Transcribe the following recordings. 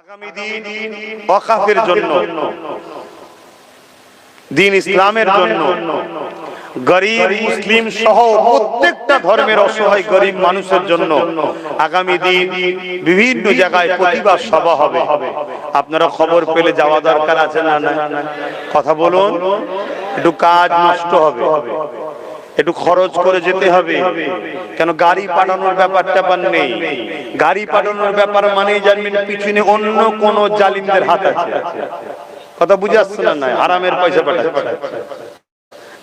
আগামী দিন ওয়াকাফের জন্য। দিন ইসলামের জন্য। গরিব মুসলিম সহ প্রত্যেকটা ধর্মের অসহায় গরিব মানুষের জন্য আগামী দিন বিভিন্ন জায়গায় প্রতিবাদ সভা হবে। আপনারা খবর পেলে যাওয়া দরকার আছে না না কথা বলুন। একটু কাজ নষ্ট হবে। একটু খরচ করে যেতে হবে। কেন গাড়ি পাঠানোর ব্যাপার ট্যাপার নেই। গাড়ি পাঠানোর ব্যাপার মানেই জানবেন পিছনে অন্য কোন জালিমদের হাত আছে। কথা বুঝে আসছে না আরামের পয়সা পাঠাচ্ছে।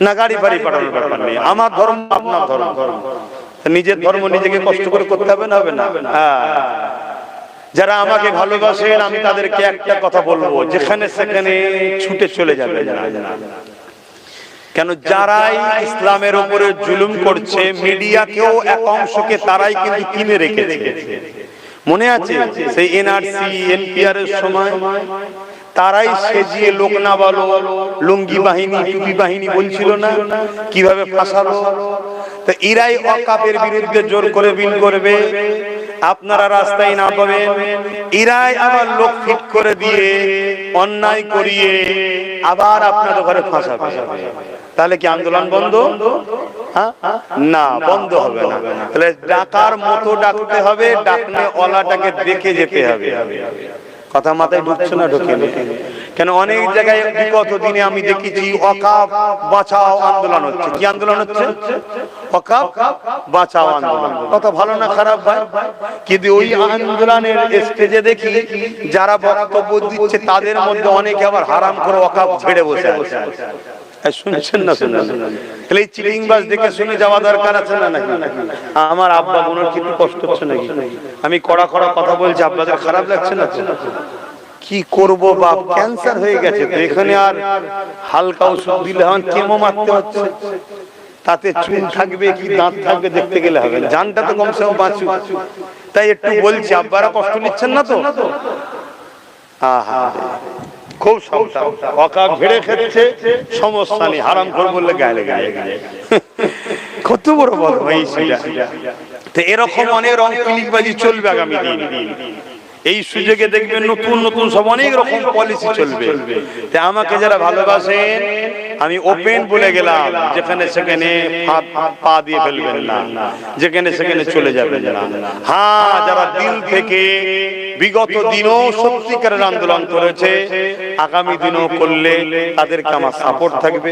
না, গাড়ি ফাড়ি পাঠানোর ব্যাপার নেই। আমার ধর্ম, আপনার ধর্ম। নিজের ধর্ম নিজেকে কষ্ট করে করতে হবে না হবে না? হ্যাঁ। যারা আমাকে ভালোবাসেন, আমি তাদেরকে একটা কথা বলব, যেখানে সেখানে ছুটে চলে যাবে কেন যারাই ইসলামের উপরে জুলুম করছে, মিডিয়াকেও এক অংশকে তারাই কিন্তু কিনে রেখেছে। মনে আছে সেই এনআরসি এনপিআর এর সময়? তারাই সেজিয়ে লোক না বলো, লুঙ্গি বাহিনী, টুপি বাহিনী বলছিল না? কীভাবে ফাঁসালো? তো ইরাই অকাপের বিরুদ্ধে জোর করে বিল করবে। আপনারা রাস্তায় না পাবেন ইরাই আবার লোক ফিট করে দিয়ে অন্যায় করিয়ে আবার আপনার ঘরে ফাঁসা তাহলে কি আন্দোলন বন্ধ? হ্যাঁ? না, বন্ধ হবে না। তাহলে ডাকার মতো ডাকতে হবে, ডাকলে অলাটাকে দেখে যেতে হবে। কথা মাথায় ঢুকছে না ঢুকে কেন অনেক জায়গায় বিগত দিনে আমি দেখেছি, অকাপ বাঁচাও আন্দোলন হচ্ছে। কি আন্দোলন হচ্ছে? অকাপ বাঁচাও আন্দোলন। কত ভালো না খারাপ ভাই? কিন্তু ওই আন্দোলনের স্টেজে দেখি, যারা বক্তব্য দিচ্ছে, তাদের মধ্যে অনেকে আবার হারাম করে অকাপ ছেড়ে বসে আছে। শুনছেন না তাহলে এই চিলিং বাস দেখে শুনে যাওয়া দরকার আছে না নাকি? আমার আব্বা বোনের কি একটু কষ্ট হচ্ছে নাকি? আমি কড়া কড়া কথা বলছি আপনাদের খারাপ লাগছে না? কি করব বাপ ক্যান্সার হয়ে গেছে তো? এখানে আর হালকা ওষুধ দিলে কেমো মারতে হচ্ছে। তাতে চুল থাকবে কি দাঁত থাকবে দেখতে গেলে হবে জানটা তো কমসে কম বাঁচুক। তাই একটু বলছি আব্বারা কষ্ট নিচ্ছেন না তো? আহা খুব সমস্যা অকাক ঘিরে খেচ্ছে সমস্যা নেই হারাম করে বললে গায়ে গায়ে গায়ে কত বড় বড় ভাই সেটা তো এরকম অনেক রং ক্লিকবাজি চলবে আগামী দিন। এই সুযোগে দেখবেন নতুন নতুন সব অনেক রকম পলিসি চলবে। আমাকে যারা ভালোবাসেন, আমি ওপেন বলে গেলাম, যেখানে সেখানে পা- দিয়ে ফেলবেন না, যেখানে সেখানে চলে যাবেন না। হ্যাঁ যারা দিল থেকে বিগত দিনও সত্যিকারের আন্দোলন করেছে, আগামী দিনও করলে তাদেরকে আমার সাপোর্ট থাকবে,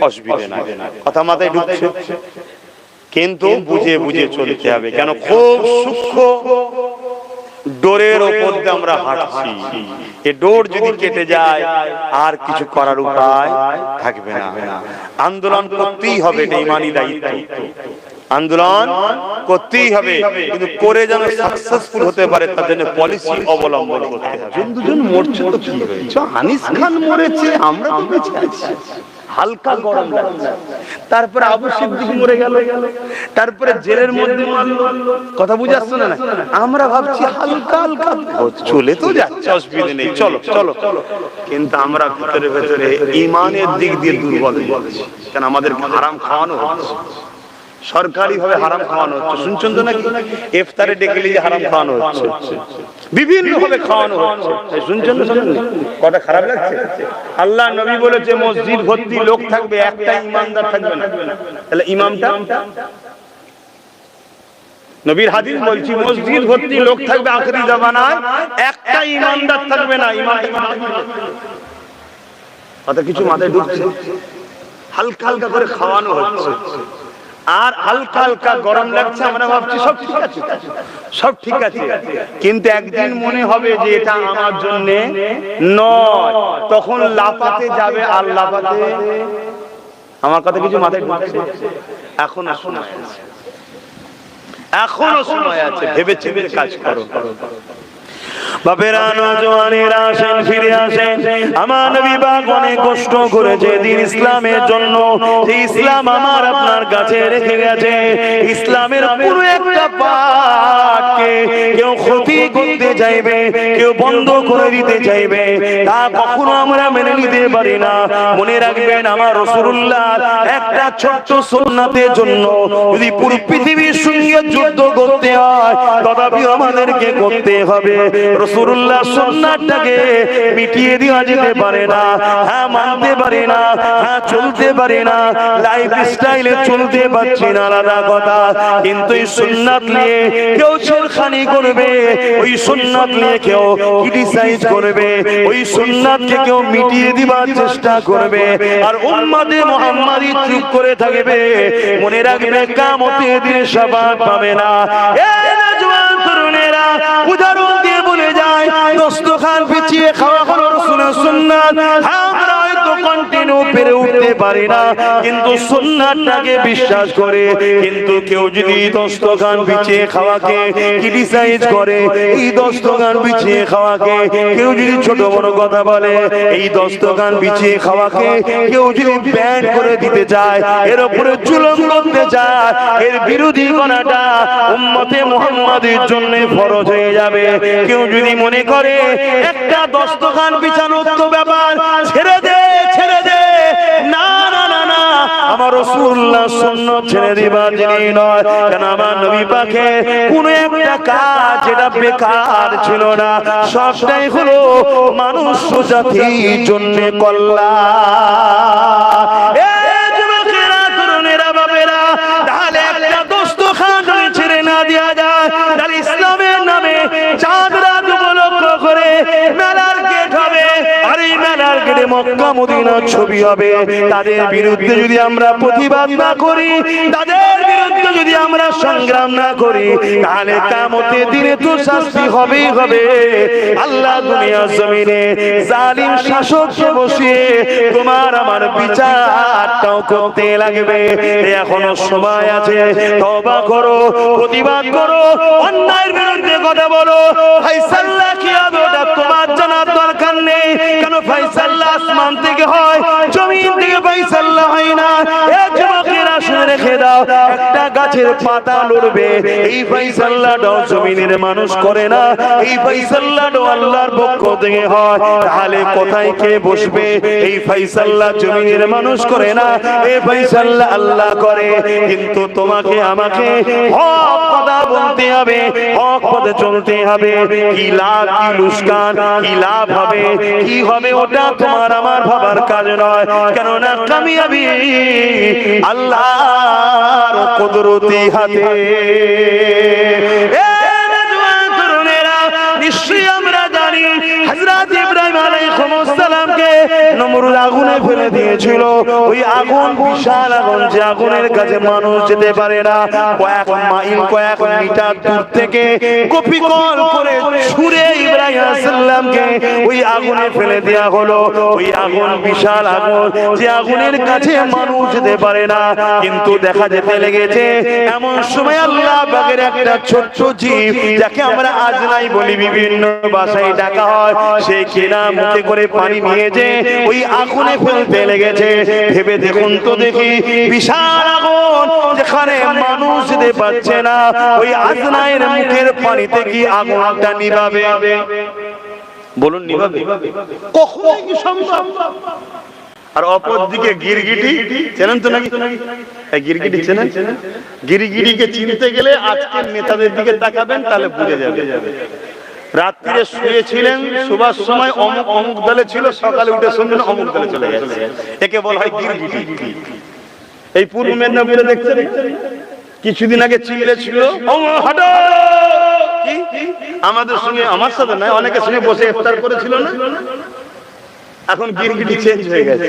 অসুবিধা না কথা মাথায় ঢুকছে? কিন্তু বুঝে বুঝে চলতে হবে। কেন? খুব সূক্ষ্ম ডোরের ওপর দিয়ে আমরা হাঁটছি। এ ডোর যদি কেটে যায় আর কিছু করার উপায় থাকবে না। আন্দোলন করতেই হবে এটা ইমানি দায়িত্ব। আন্দোলন করতেই হবে কিন্তু করে যেন সাকসেসফুল হতে পারে তার জন্য পলিসি অবলম্বন করতে হবে। দুজন মরছে তো কি হয়েছে আনিস খান মরেছে আমরা তো বেঁচে আছি। হালকা গরম লাগছে। তারপরে আবু সিদ্দিক মরে গেল। তারপরে জেলের মধ্যে কথা বুঝে আসছো না? আমরা ভাবছি হালকা হালকা। চলে তো যাচ্ছে অসুবিধা নেই। চলো চলো কিন্তু আমরা ভেতরে ভেতরে ইমানের দিক দিয়ে দুর্বল হয়ে কেন? আমাদের আরাম খাওয়ানো হচ্ছে। সরকারি ভাবে হারাম খাওয়ানো হচ্ছে। শুনছেন তো নাকি? ইফতারে ডেকে নিয়ে হারাম খাওয়ানো হচ্ছে। বিভিন্ন ভাবে খাওয়ানো হচ্ছে। শুনছেন তো? কটা খারাপ লাগছে? আল্লাহ নবী বলেছে, মসজিদ ভর্তি লোক থাকবে, একটা ইমানদার থাকবে না। তাহলে ইমামটা? নবীর হাদিস বলছি, মসজিদ ভর্তি লোক থাকবে, আখরি জামানায় একটা ইমানদার থাকবে না ইমান কথা কিছু মাথায় ঢুকছে। হালকা হালকা করে খাওয়ানো হচ্ছে। আর হালকা হালকা গরম লাগছে আমরা ভাবছি সব ঠিক আছে। সব ঠিক আছে। কিন্তু একদিন মনে হবে যে এটা আমার জন্য নয়। তখন লাফাতে যাবে আর লাফাতে আমার কথা কিছু মাথায় ঢুকছে? এখন সময় আছে। এখনও সময় আছে। ভেবে চেপে কাজ করো। বাপেরা কেউ বন্ধ করে দিতে চাইবে, তা কখনো আমরা মেনে নিতে পারি না। মনে রাখবেন, আমার রসুল্লাহ একটা ছোট্ট সোনাতের জন্য যদি পুরো পৃথিবীর সঙ্গে যুদ্ধ করতে হয় তথাপি আমাদেরকে করতে হবে। রসুল্লাহ সুন্নাতটাকে মিটিয়ে দেওয়া যেতে পারে না। হ্যাঁ মানতে পারে না। হ্যাঁ চলতে পারে না। লাইফ স্টাইলে চলতে পারছি না, আলাদা কথা। কিন্তু এই সুন্নাত নিয়ে কেউ ছেড়খানি করবে। ওই সুন্নাত নিয়ে কেউ ক্রিটিসাইজ করবে। ওই সুন্নাতকে কেউ মিটিয়ে দিবার চেষ্টা করবে। আর উম্মাদে মুহাম্মাদি চুপ করে থাকবে। মনে রাখবে কামতে দিনে সবাব পাবে না। খাওয়া হলো রসুলের সুন্নাত। হয়তো কন্টিনিউ পেরে উঠতে পারি না। কিন্তু সুন্নাতটাকে বিশ্বাস করে কিন্তু কেউ যদি দস্তখান পিছিয়ে খাওয়াকে ক্রিটিসাইজ করে এই দস্তখান পিছিয়ে খাওয়াকে কেউ যদি ছোট বড় কথা বলে এই দস্তখান পিছিয়ে খাওয়াকে কেউ যদি ব্যান করে দিতে চায় এর উপরে জুলুম করতে চায় এর বিরোধী করাটা উম্মতে মুহাম্মাদের জন্য ফরজ হয়ে যাবে। কেউ যদি মনে করে একটা দস্তখান বিছানোর তো ব্যাপার ছেড়ে দে ছেড়ে রাসূলুল্লাহ সুন্নাত ছেড়ে দিবা যিনি নয়। কেন আমার নবী পাকে কোন একটা কাজ যেটা বেকার ছিল না। সবটাই হলো মানুষ জাতির জন্য কল্যাণ মক্কা মদিনার ছবি হবে। তাদের বিরুদ্ধে যদি আমরা প্রতিবাদ না করি, তাদের বিরুদ্ধে যদি আমরা সংগ্রাম না করি, তাহলে কামতে দিনে তো শাস্তি হবেই হবে। আল্লাহ দুনিয়া জমিনে জালিম শাসককে বসিয়ে তোমার আমার বিচারটাও করতে লাগবে। এখনও সময় আছে। তবা করো, প্রতিবাদ করো, অন্যায়ের বিরুদ্ধে কথা বলো। ফাইসাল্লাহ কি হবে তোমার জানার দরকার নেই। কেন ফাইসাল্লাহ আসমান থেকে হয়, জমিন থেকে ফাইসাল্লাহ হয় না। মানুষ করে না। আল্লাহ করে। কিন্তু তোমাকে আমাকে হক কথা বলতে হবে, হক পথে চলতে হবে। কি লাভ, কি লুস্কান, কি লাভ হবে? কি হবে ওটা তোমার আমার ভাবার কাজ নয়। কেননা কামিয়াবি আল্লাহর কুদরতি হাতে। নিশ্চয়ই আমরা জানি হযরত ইব্রাহিম নমরুদ আগুনে ফেলে দিয়েছিল। ওই আগুন বিশাল আগুন, যে আগুনের কাছে মানুষ যেতে পারে না। কয়েক মাইল, কয়েক মিটার দূর থেকে কপিকল করে ছুঁড়ে ইব্রাহিম সাল্লামকে ওই আগুনে ফেলে দেয়া হলো। ওই আগুন বিশাল আগুন, যে আগুনের কাছে মানুষ যেতে পারে না। কিন্তু দেখা যেতে লেগেছে, এমন সময় আল্লাহ বাগের একটা ছোট্ট জীব, যাকে আমরা আজ নাই বলি, বিভিন্ন ভাষায় ডাকা হয়, সে কিনা মুখে করে পানি নিয়ে যে ওই আগুনে ফেলতে লেগেছে। ভেবে দেখুন তো দেখি বিশাল আগুন যেখানে মানুষ যেতে পারছে না। ওই আজনায়ের মুখের পানিতে কি আগুনটা নিভাবে? বলুন নিভাবে। কখনো কি সম্ভব? আর অপর দিকে গিরগিটি? চেনেন তো নাকি? এই গিরগিটি চেনেন? গিরগিটিকে চিনতে গেলে আজকের নেতাদের দিকে তাকাবেন তাহলে বুঝে যাবে। রাত্রিরে শুয়েছিলেন সুবাস সময় অমুক অমুক দলে ছিল, সকালে উঠে শুনবেন অমুক দলে চলে গেছে। একে বলা হয় এই পূর্ব মেদিনীপুরে দেখছেন? কিছুদিন আগে চিল্লে ছিল? আমাদের সঙ্গে, আমার সাথে নয়, অনেকের সঙ্গে বসে ইফতার করেছিল না? এখন গিরগিটি চেঞ্জ হয়ে গেছে।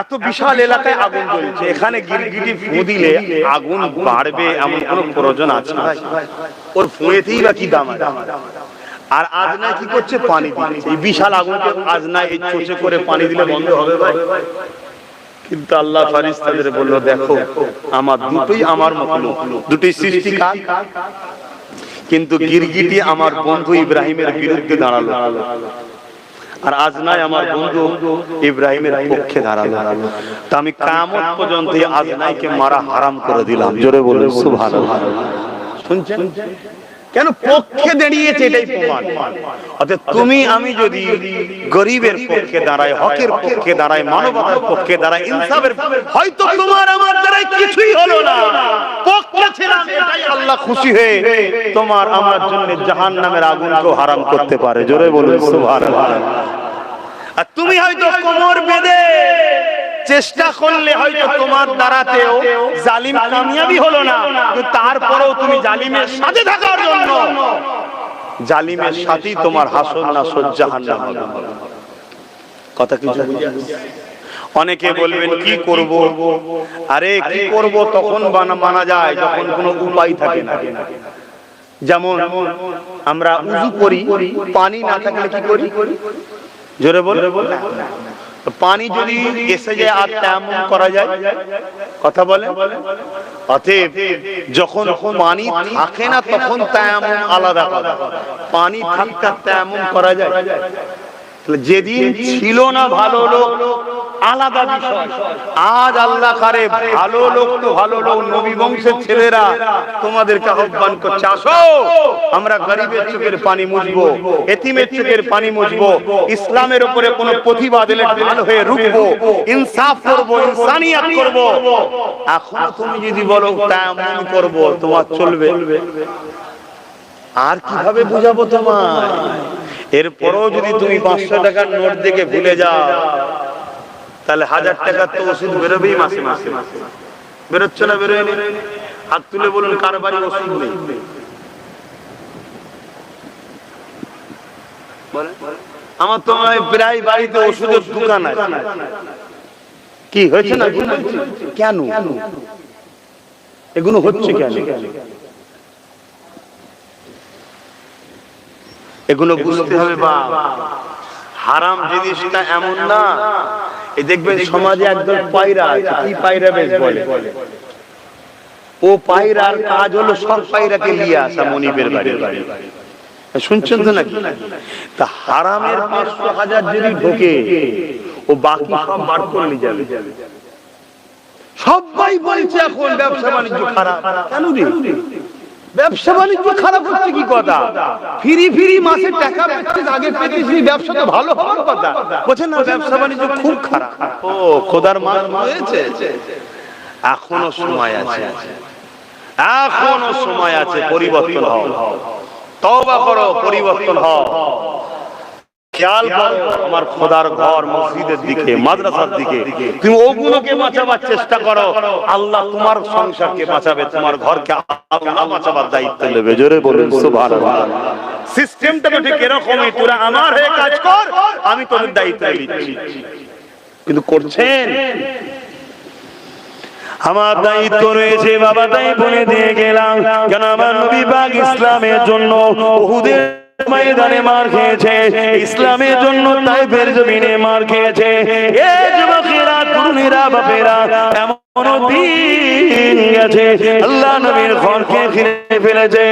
এত বিশাল এলাকায় আগুন জ্বলছে। এখানে গিরগিটি ফু দিলে আগুন বাড়বে এমন কোনো প্রয়োজন আছে ভাই? ওর ফুঁয়েতেই বা কি দাম? আর আজনা কি করছে? পানি দিচ্ছে। এই বিশাল আগুনকে আজনা এই চোচে করে পানি দিলে বন্ধ হবে ভাই। কিন্তু আল্লাহ ফারিস্তাদের বলল, দেখো, আমার দুটোই আমার মতো দুটোই সৃষ্টি কার কিন্তু গিরগিটি আমার বন্ধু ইব্রাহিমের বিরুদ্ধে দাঁড়াল। আর আজ নাই আমার বন্ধু ইব্রাহিমের পক্ষে দাঁড়াল। তা আমি কামত পর্যন্ত আজ আজনাইকে মারা হারাম করে দিলাম। জোরে বলুন সুবহানাল্লাহ। শুনছেন? কেন পক্ষে দাঁড়িয়েছে এটাই প্রমাণ। অর্থাৎ তুমি, আমি যদি গরিবের পক্ষে দাঁড়াই, হকের পক্ষে দাঁড়াই, মানবতার পক্ষে দাঁড়াই, ইনসাফের হয়তো তোমার আমার দ্বারাই কিছুই হলো না। পক্ষে ছিলাম, এটাই আল্লাহ খুশি হয়ে তোমার আমার জন্য জাহান্নামের আগুনকেও হারাম করতে পারে। জোরে বলুন, সুবহানাল্লাহ। আর তুমি হয়তো কোমর বেঁধে চেষ্টা করলে হয়তো তোমার দ্বারাতেও জালিম কামিয়াবি হলো না। তারপরেও তুমি জালিমের সাথে থাকার জন্য। জালিমের সাথেই তোমার হাসন না সজ্জাহান্নাম হবে। কথা আসছে? অনেকে বলবেন, কি করব? আরে, কি করব তখন মানা যায়, যখন কোনো উপায় থাকে না। যেমন, আমরা উজু করি, পানি না থাকলে কি করি? জোরে বল। পানি যদি এসে যায় আর তেমন করা যায়, কথা বলে অতএব যখন পানি থাকে না তখন তেমন আলাদা পানি থাকতে তেমন করা যায়। যেদিন ছিল না ভালো লোক আলাদা বিষয়। আজ আল্লাহ কারে ভালো লোক তো ভালো লোক, নবী বংশের ছেলেরা তোমাদেরকে আহ্বান করছে, আসো, আমরা গরিবের চোখের পানি মুছবো, এতিমের চোখের পানি মুছবো, ইসলামের উপরে কোনো প্রতিবাদ এলে ঢাল হয়ে রুখবো, ইনসাফ করব, ইনসানিয়াত করব। এখন তুমি যদি বলো, তেমন করব, তোমার চলবে। আর কীভাবে বুঝাবো তোমার এরপরও যদি তুমি পাঁচশো টাকার নোট দেখে ভুলে যাও তাহলে হাজার টাকার তো ওষুধ বেরোবেই মাসে মাসে। বেরোচ্ছে না বেরোয় হাত তুলে বলুন, কার বাড়ি ওষুধ নেই। আমার তো প্রায় বাড়িতে ওষুধের দোকান আছে। কি, হয়েছে না? কেন? এগুলো হচ্ছে কেন? এগুলো বুঝতে হবে বা হারাম জিনিসটা এমন না। এই দেখবেন সমাজে একদম পায়রা কি পায়রা বেশ বলে? ও পায়রার কাজ হলো সব পায়রাকে নিয়ে আসা মনিবের বাড়ি। শুনছেন তো নাকি? তা হারামের পাঁচশো হাজার যদি ঢোকে, ও বাকি সব বার করে নিয়ে যাবে। সবাই বলছে এখন ব্যবসা বাণিজ্য খারাপ। কেন রে? ব্যবসা বাণিজ্য খারাপ হচ্ছে কি কথা? ফিরি ফিরি মাসে টাকা পেতিস, আগে পেতিস ব্যবসা তো ভালো হওয়ার কথা। বোঝেন না, ব্যবসা বাণিজ্য খুব খারাপ। ও, খোদার মাল হয়েছে? এখনও সময় আছে। এখনও সময় আছে, পরিবর্তন হও। তওবা করো, পরিবর্তন হও। খেয়াল করো, আমার খোদার ঘর মসজিদের দিকে, মাদ্রাসার দিকে। তুমি ওগুলোকে বাঁচাবার চেষ্টা করো। আল্লাহ তোমার সংসারকে বাঁচাবে, তোমার ঘরকে আল্লাহ বাঁচাবার দায়িত্ব নেবে। জোরে বলুন, সুবহানাল্লাহ। সিস্টেমটা তো ঠিক এরকমই, তোরা আমার হয়ে কাজ কর, আমি তোদের দায়িত্ব নিচ্ছি। কিন্তু করছেন? আমার দায়িত্ব রয়েছে, বাবা তাই বলে দিয়ে গেলাম। কেন আমার নবী পাক ইসলামের জন্য উহুদের ময়দানে মার খেয়েছে। ইসলামের জন্য তাইফের জমিনে মার খেয়েছে। এ যুবকেরা তরুণীরা বাপেরা এমন দিন গেছে। আল্লাহ নবীর ঘরকে ঘিরে ফেলেছে।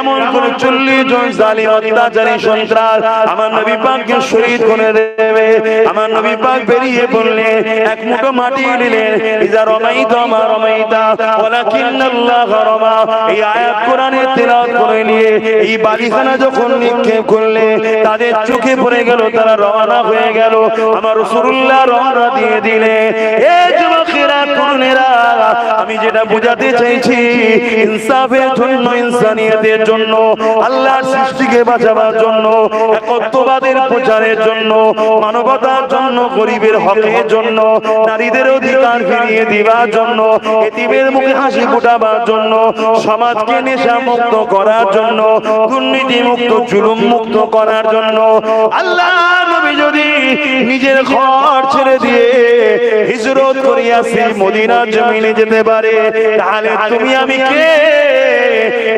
এমন কোন চল্লিশ জন জালি অত্যাচারী সন্ত্রাস আমার নবী পাককে শহীদ করে দেবে। আমার নবী পাক বেরিয়ে পড়লে এক মুঠো মাটি নিলেন। ইজা রমাইতা মা রমাইতা ওয়ালাকিন্নাল্লাহ রমা। এই আয়াত কোরআনের তেলাওয়াত করে নিয়ে এই বালিখানা যখন নিক্ষেপ করলে তাদের চোখে পড়ে গেল তারা রওনা হয়ে গেল। আমার রাসূলুল্লাহ রওনা দিয়ে দিলে এ যুবকেরা তরুণেরা আমি যেটা বোঝাতে চাইছি ইনসাফের জন্য ইনসানিয়তের জন্য আল্লাহর সৃষ্টিকে বাঁচাবার জন্য, একত্ববাদের প্রচারের জন্য, মানবতার জন্য, গরিবের হকের জন্য, নারীদের অধিকার ফিরিয়ে দিবার জন্য, এতিমের মুখে হাসি ফুটাবার জন্য, সমাজকে নেশা মুক্ত করার জন্য দুর্নীতি মুক্ত জুলুম মুক্ত করার জন্য আল্লাহ নবী যদি নিজের ঘর ছেড়ে দিয়ে হিজরত করিয়া সেই মদিনার জমিনে যেতে পারে, তাহলে তুমি আমি কে?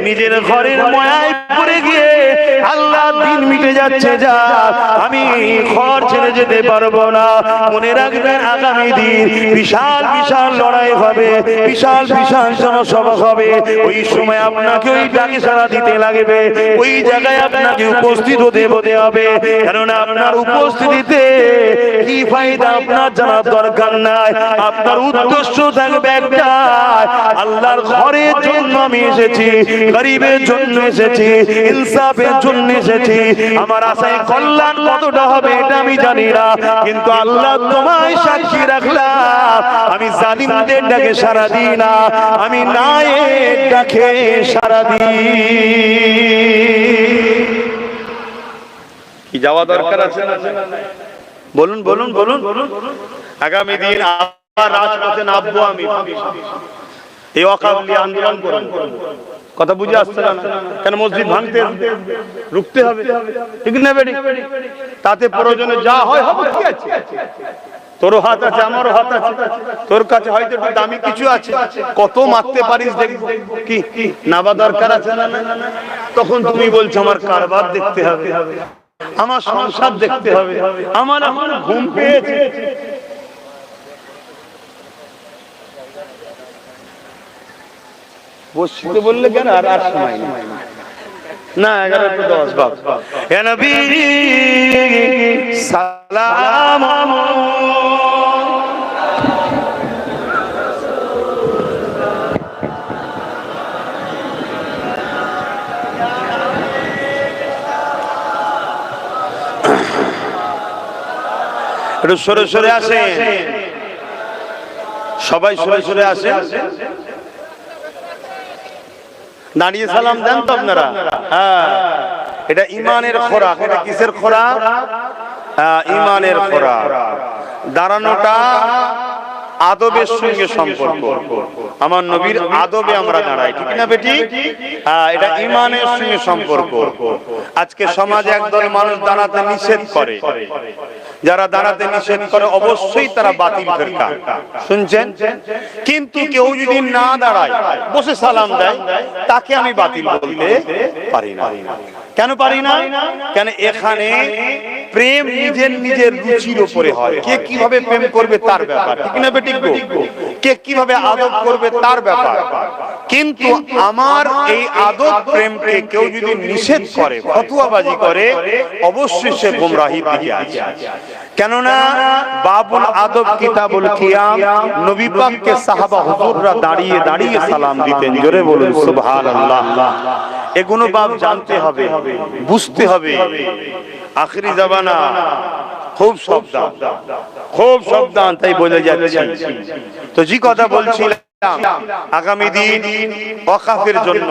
নিজের ঘরের ময়ায় পড়ে গিয়ে আল্লাহ দিন মিটে যাচ্ছে যা, আমি ঘর ছেড়ে যেতে পারব না। মনে রাখবেন, আগামী দিন বিশাল বিশাল লড়াই হবে, বিশাল বিশাল জনসভা হবে। ওই সময় আপনাকে ওই ডাকে সারা দিতে লাগবে, ওই জায়গায় আপনাকে উপস্থিত হতে হতে হবে। কেননা আপনার উপস্থিতিতে কি ফায়দা আপনার জানার দরকার নাই। আপনার উদ্দেশ্য থাকবে একটা আল্লাহর ঘরের জন্য আমি এসেছি গরিবের জন্য এসেছি ইনসাফের জন্য এসেছি। আমার আশায় কল্যাণ কতটা হবে এটা আমি জানি না কিন্তু আল্লাহ তোমায় সাক্ষী রাখলাম। আমি জালিমদের ডাকে সারা দিই না আমি নায়ের ডাকে সারা দিই। কি যাওয়া দরকার আছে? না? বলুন বলুন বলুন। আগামী দিন আবার রাজপথে নামবো আমি। এই অকাবলি আন্দোলন করুন কথা বুঝে আসছে না। কেন মসজিদ ভাঙতে রুখতে হবে? ঠিক না বেটি তাতে প্রয়োজনে যা হয়, হবে কি আছে? তোরও হাত আছে, আমারও হাত আছে। তোর কাছে হয়তো একটু দামি কিছু আছে। কত মারতে পারিস দেখব। কি? নাবা দরকার আছে না তখন তুমি বলছো, আমার কারবার দেখতে হবে। আমার সংসার দেখতে হবে। আমার এখন ঘুম পেয়েছে। বসতে বললে কেন? আর আর সময় নেই। না, এগারো টু দশ বাপ সালাম সরে সরে আসে সবাই সরে সরে আসে দাঁড়িয়ে সালাম দেন তো আপনারা? হ্যাঁ। এটা ইমানের খোরাক। এটা কিসের খোরাক? হ্যাঁ, ইমানের খোরাক। দাঁড়ানোটা আদবের সঙ্গে সম্পর্ক। আমার নবীর আদবে আমরা দাঁড়াই ঠিক না বেটি? হ্যাঁ এটা ইমানের সঙ্গে সম্পর্ক। আজকে সমাজে একদল মানুষ দাঁড়াতে নিষেধ করে। যারা দাঁড়াতে নিষেধ করে অবশ্যই তারা বাতিল ফেরকা। শুনছেন? কিন্তু কেউ যদি না দাঁড়ায় বসে সালাম দেয় তাকে আমি বাতিল বলতে পারি না। কেন পারি না? কেন এখানে প্রেম নিজের নিজের রুচির উপরে হয়। কে কীভাবে প্রেম করবে তার ব্যাপার? ঠিক না বেটি কে কীভাবে আদব করবে তার ব্যাপার? কিন্তু আমার এই আদব প্রেমকে কেউ যদি নিষেধ করে, ফতুয়াবাজি করে, অবশ্যই সে গুমরাহির দিকে আছে। কেননা বাবুল আদব কিতাবুল কিয়াম নবী পাককে সাহাবা হুজুররা দাঁড়িয়ে দাঁড়িয়ে সালাম দিতেন, জোরে বলুন, সুবহানাল্লাহ। এগুলো বাপ জানতে হবে বুঝতে হবে। আখরি জামানা খুব সাবধান খুব সাবধান তাই বলে যাচ্ছি। তো জি কথা বলছিলাম আগামী দিন অকাফের জন্য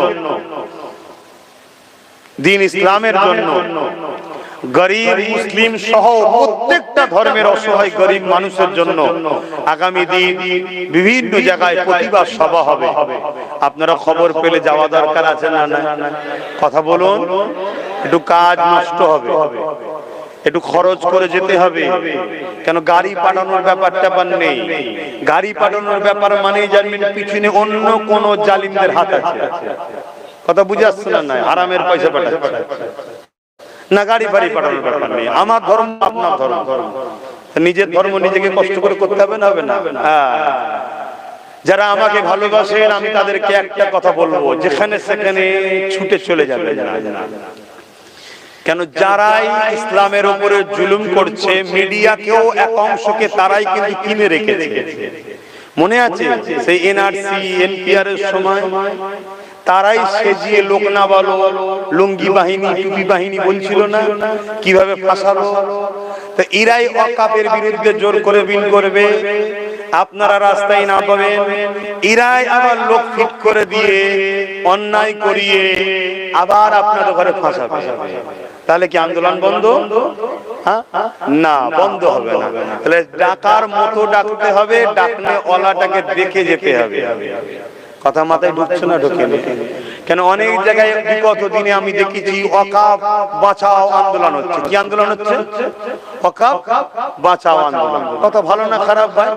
দিন ইসলামের জন্য গরিব মুসলিম সহ প্রত্যেকটা ধর্মের অসহায় গরিব মানুষের জন্য আগামী দিন বিভিন্ন জায়গায় প্রতিবাদ সভা হবে। আপনারা খবর পেলে যাওয়া দরকার আছে না? না? কথা বলুন। একটু কাজ নষ্ট হবে। একটু খরচ করে যেতে হবে। কেন গাড়ি পাঠানোর ব্যাপার ট্যাপার নেই। গাড়ি পাঠানোর ব্যাপার মানেই জানবেন পিছনে অন্য কোন জালিমদের হাত আছে। কথা বুঝে আসছে না হারামের পয়সা পাঠাচ্ছে। না, গাড়ি ফাড়ি পাঠানোর ব্যাপার নেই। আমার ধর্ম, আপনার ধর্ম। নিজের ধর্ম নিজেকে কষ্ট করে করতে হবে না হবে না। হ্যাঁ। যারা আমাকে ভালোবাসেন, আমি তাদেরকে একটা কথা বলব, যেখানে সেখানে ছুটে চলে যাবে। কেন যারাই ইসলামের উপরে জুলুম করছে, মিডিয়াকেও এক অংশকে তারাই কিন্তু কিনে রেখেছে। মনে আছে সেই এনআরসি, এনপিআর এর সময়? তারাই সেজিয়ে লোক না বলো লুঙ্গি বাহিনী, টুপি বাহিনী বলছিল না, কীভাবে ফাঁসালো তো ইরাই অকাপের বিরুদ্ধে জোর করে বিল করবে। আপনারা রাস্তায় না পাবেন। ইরাই আবার লোক ফিট করে দিয়ে, অন্যায় করিয়ে আবার আপনাদের ঘরে ফাঁসাবে। তাহলে কি আন্দোলন বন্ধ? হ্যাঁ? না, বন্ধ হবে না। তাহলে ডাকার মতো ডাকতে হবে, ডাকলে অলাটাকে দেখে যেতে হবে। কথা মাথায় ঢুকছে না ঢুকে কেন অনেক জায়গায় বিগত দিনে আমি দেখেছি অকাপ বাঁচাও আন্দোলন হচ্ছে। কি আন্দোলন হচ্ছে? অকাপ বাঁচাও আন্দোলন। কত ভালো না খারাপ ভাই?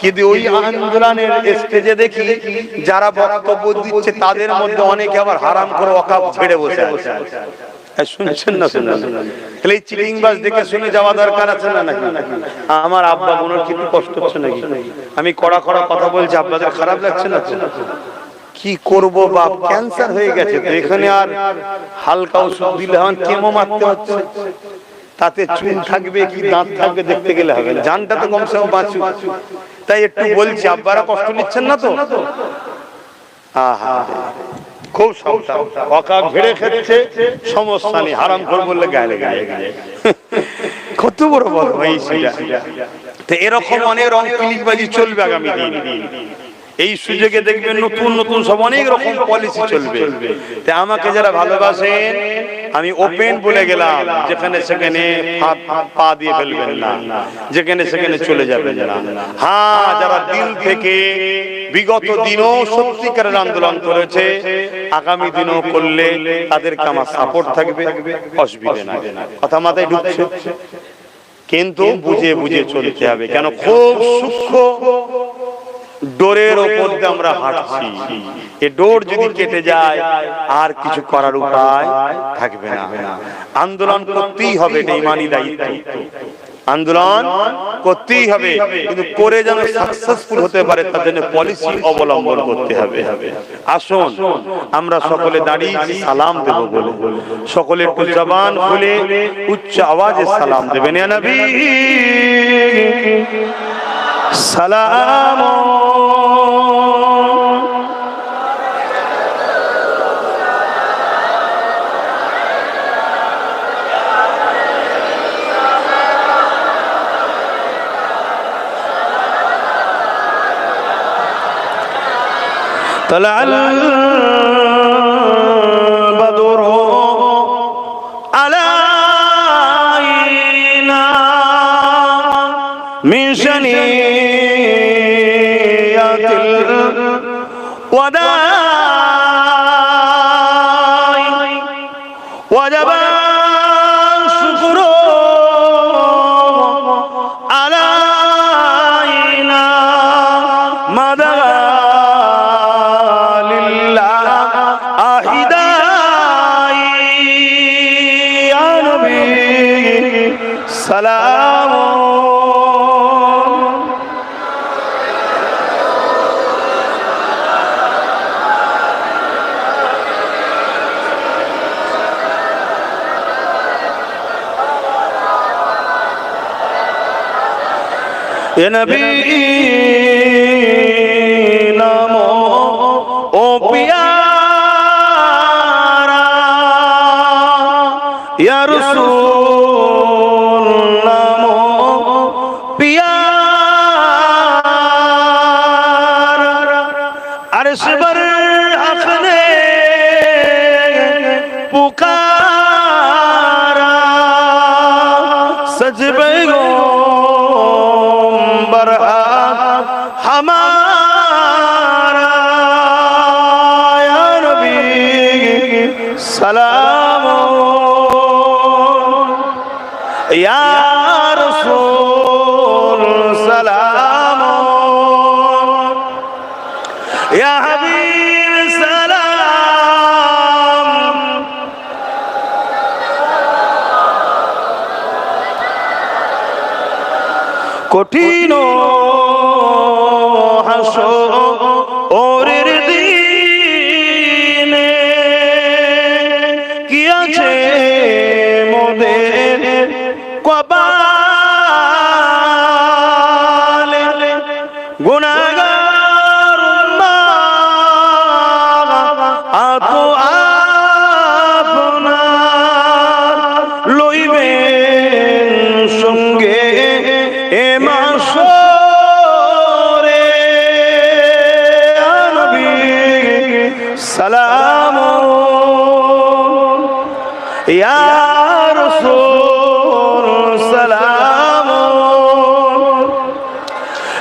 কিন্তু ওই আন্দোলনের স্টেজে দেখি যারা বক্তব্য দিচ্ছে তাদের মধ্যে অনেকে আবার হারাম করে অকাপ ছেড়ে বসে আছে। শুনছেন না শুনছেন না? তাহলে এই চিটিং বাস দেখে শুনে যাওয়া দরকার আছে না নাকি? আমার আব্বা বোনের কি একটু কষ্ট হচ্ছে নাকি? আমি কড়া কড়া কথা বলছি আপনাদের খারাপ লাগছে না? কি করব বাপ ক্যান্সার হয়ে গেছে তো? এখানে আর হালকা ওষুধ দিলে আমার কেমো মারতে হচ্ছে। তাতে চুল থাকবে কি দাঁত থাকবে দেখতে গেলে হবে। না। জানটা তো কমসে কম বাঁচু তাই একটু বলছি আব্বারা কষ্ট নিচ্ছেন না তো? আহা। খুব সাবধান। অকা ভেড়ে খেচ্ছে সমস্যা নেই হারাম করে বললে গায়ে লেগে যায়। কত বড় বড় ভাই তো এরকম অনেক রং কিলিকবাজি চলবে আগামী দিন। এই সুযোগে দেখবেন নতুন নতুন সব অনেক রকম পলিসি চলবে। তা আমাকে যারা ভালোবাসেন আমি ওপেন বলে গেলাম যেখানে সেখানে পা দিয়ে ফেলবেন না। যেখানে সেখানে চলে যাবেন না। হ্যাঁ যারা দিল থেকে বিগত দিনও সত্যিকারের আন্দোলন করেছে আগামী দিনও করলে তাদেরকে আমার সাপোর্ট থাকবে অসুবিধা নাই কথা মাথায় ঢুকছে। কিন্তু বুঝে বুঝে চলতে হবে কেন খুব সূক্ষ্ম ডোরের ওপর দিয়ে আমরা হাঁটছি। এ ডোর যদি কেটে যায়, আর কিছু করার উপায় থাকবে না। আন্দোলন করতেই হবে, এটা দায়িত্ব। আন্দোলন করতেই হবে, কিন্তু করে যেন সাকসেসফুল হতে পারে, তার জন্য পলিসি অবলম্বন করতে হবে। আসুন, আমরা সকলে দাঁড়িয়ে সালাম দেব বলে। সকলে একটু জবান খুলে উচ্চ আওয়াজে সালাম দেবেন। নবী! সালাম طلع من شنيات الوداع এ নবী নামো ও পিয়ারা ইয়া রাসূল কঠিন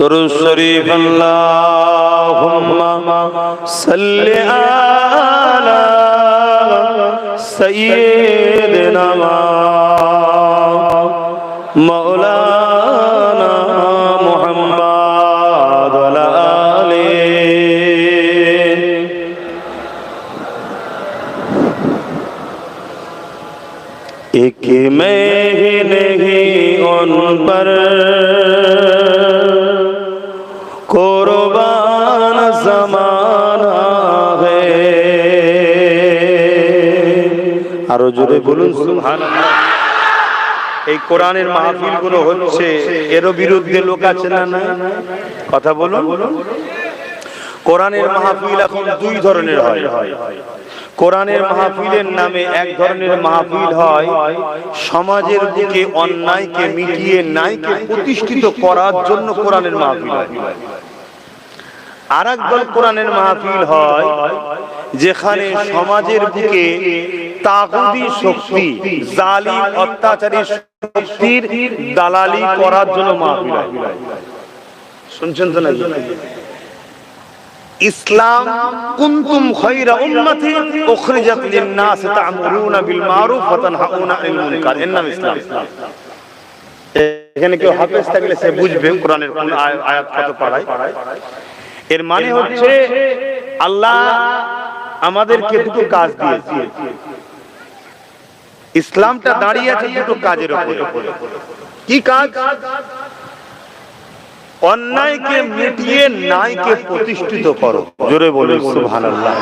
দরুদ শরীফ সাইয়্যিদিনা মাওলানা আরও জোরে বলুন এই কোরআনের মাহফিলগুলো হচ্ছে এরও বিরুদ্ধে লোক আছে না না কথা বলুন। কোরআনের মাহফিল এখন দুই ধরনের হয়। কোরআনের মাহফিলের নামে এক ধরনের মাহফিল হয় সমাজের দিকে অন্যায়কে মিটিয়ে ন্যায়কে প্রতিষ্ঠিত করার জন্য কোরআনের মাহফিল হয়। আর দল কোরআনের মাহফিল হয় যেখানে সমাজের দিকে তাগুদি শক্তি, জালিম অত্যাচারী শক্তির দালালি করার জন্য মাহফিল শুনছেন তো না ইসলাম কুনতুম খায়রা উম্মাতি উখরিজাত লিন-নাস তা'মুরুনা বিল মারুফ ওয়া তানহাউনা আনিল মুনকার। এর ইসলাম। এখানে কেউ হাফেজ থাকলে সে বুঝবে কোরআনের কোন আয়াত কত পাড়ায়। এর মানে হচ্ছে আল্লাহ আমাদেরকে দুটো কাজ দিয়েছে ইসলামটা দাঁড়িয়ে আছে দুটো কাজের উপরে। কি কাজ? অন্যায়কে মিটিয়ে নাইকে প্রতিষ্ঠিত করো। জোরে বলে সুবহানাল্লাহ।